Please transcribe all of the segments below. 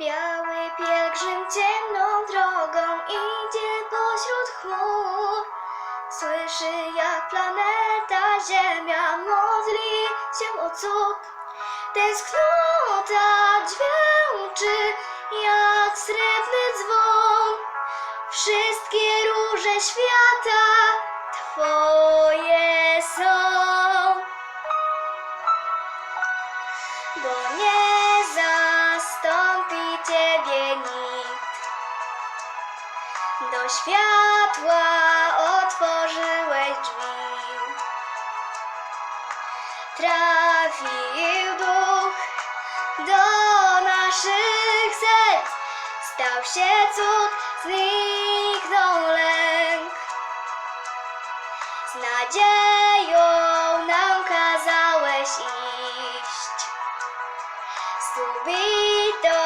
Biały pielgrzym ciemną drogą idzie pośród chmur. Słyszy jak planeta Ziemia modli się o cud. Tęsknota dźwięczy jak srebrny dzwon. Wszystkie róże świata Twoje Do światła otworzyłeś drzwi. Trafił duch do naszych serc. Stał się cud, zniknął lęk. Z nadzieją nam kazałeś iść. Subito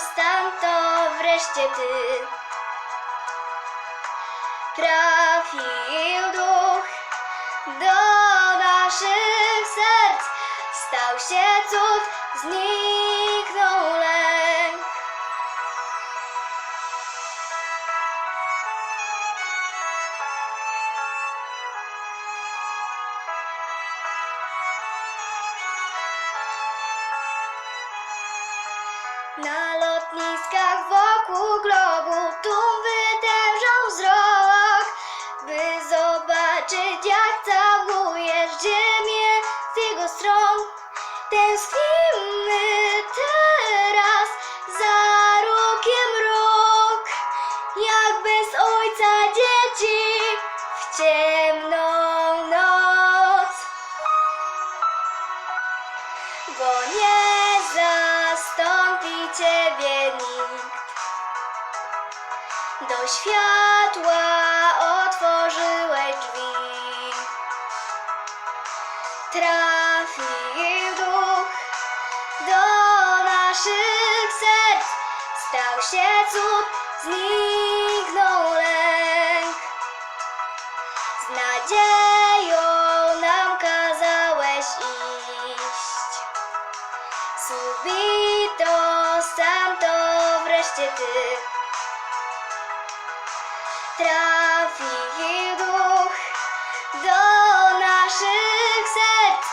stan to wreszcie ty. Trafił duch do naszych serc. Stał się cud, zniknął lęk. Na jego stron. Tęsknimy teraz za rokiem rok, jak bez ojca dzieci w ciemną noc bo nie zastąpi Ciebie nikt. Do światła naszych serc. Stał się cud, zniknął lęk. Z nadzieją nam kazałeś iść. Subito sam to wreszcie ty. Trafił duch do naszych serc.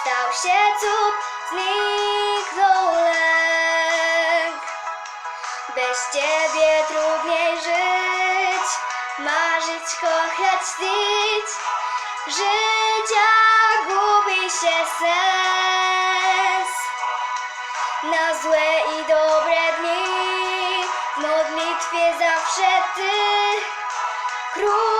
Stał się cud, zniknął lęk. Bez ciebie trudniej żyć, marzyć, kochać, śnić. Życia gubi się sens. Na złe i dobre dni, w modlitwie zawsze ty. Króluj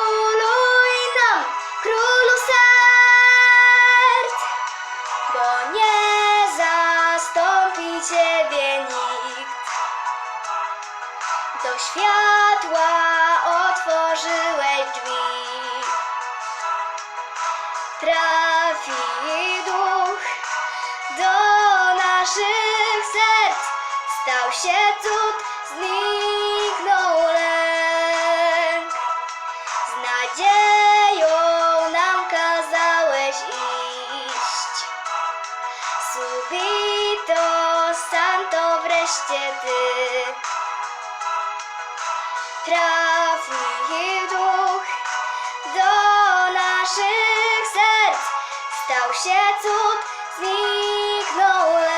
światła otworzyłeś drzwi. Trafi duch do naszych serc. Stał się cud, zniknął lęk. Z nadzieją nam kazałeś iść. Subito santo wreszcie ty trafił duch do naszych serc. Stał się cud, zniknął